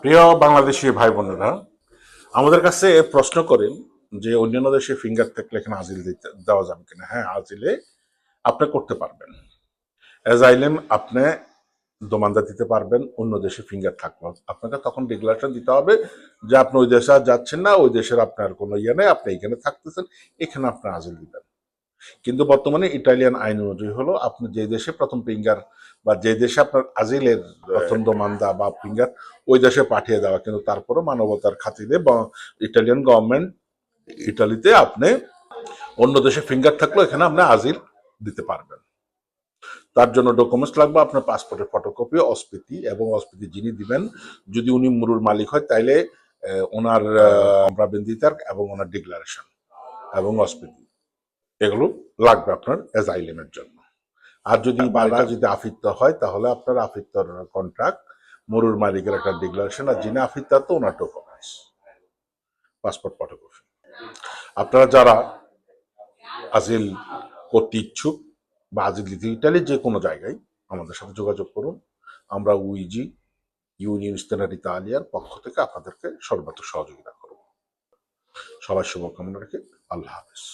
প্রিয় বাংলাদেশি ভাই বোনেরা, আমাদের কাছে প্রশ্ন করেন যে অন্যান্য দেশে ফিঙ্গার থাকলে এখানে আজিল দিতে, দেওয়া যাবে কিনা? হ্যাঁ আজিলে আপনি করতে পারবেন। অ্যাজাইলেম আপনি দোমানদা দিতে পারবেন, অন্য দেশে ফিঙ্গার থাকবে আপনাকে তখন ডিক্লারেশন দিতে হবে যে আপনি ওই দেশে আর যাচ্ছেন না, ওই দেশের আপনার কোনো ইয়ে নেই, আপনি এখানে থাকতেছেন, এখানে আপনার আজিল দিবেন। কিন্তু বর্তমানে ইটালিয়ান আইন অনুযায়ী হলো আপনি যে দেশে প্রথম ফিঙ্গার বা যে দেশে আপনার আজিলের প্রথম দোমানদা বা ফিঙ্গার ওই দেশে পাঠিয়ে দেওয়া। কিন্তু তারপরে মানবতার খাতিরে বা ইটালিয়ান গভর্নমেন্ট ইটালিতে আপনি অন্য দেশে ফিঙ্গার থাকলেও এখানে আপনি আজিল দিতে পারবেন। তার জন্য ডকুমেন্টস লাগবে আপনার পাসপোর্টের ফটোকপি অস্পিতি এবং অস্পিতি যিনি দিবেন যদি উনি মুরুর মালিক হয় তাইলে ওনার প্রাবেন্দিতার এবং ওনার ডিক্লারেশন এবং অস্পিতি। এগুলো লাগবে আপনার অ্যাজাইলেমের জন্য। আর যদি বাড়িটা যদি আফিত্ত হয় তাহলে আপনার আফিত্তর কন্ট্রাক্ট মরুর মালিকের একটা ডিক্লারেশন আর যিনি আফিত্তা তো ওনার ডকুমেন্টস পাসপোর্ট ফটোকপি আপনারা যারা আজিল করতে ইচ্ছুক বা আজিল দিতে ইটালির যে কোনো জায়গায় আমাদের সাথে যোগাযোগ করুন। আমরা উইজি ইউনিয়ন স্ট্যান্ডার্ড ইতালিয়ার পক্ষ থেকে আপনাদেরকে সর্বাত্মক সহযোগিতা করব। সবার শুভকামনা রেখে আল্লাহ হাফেজ।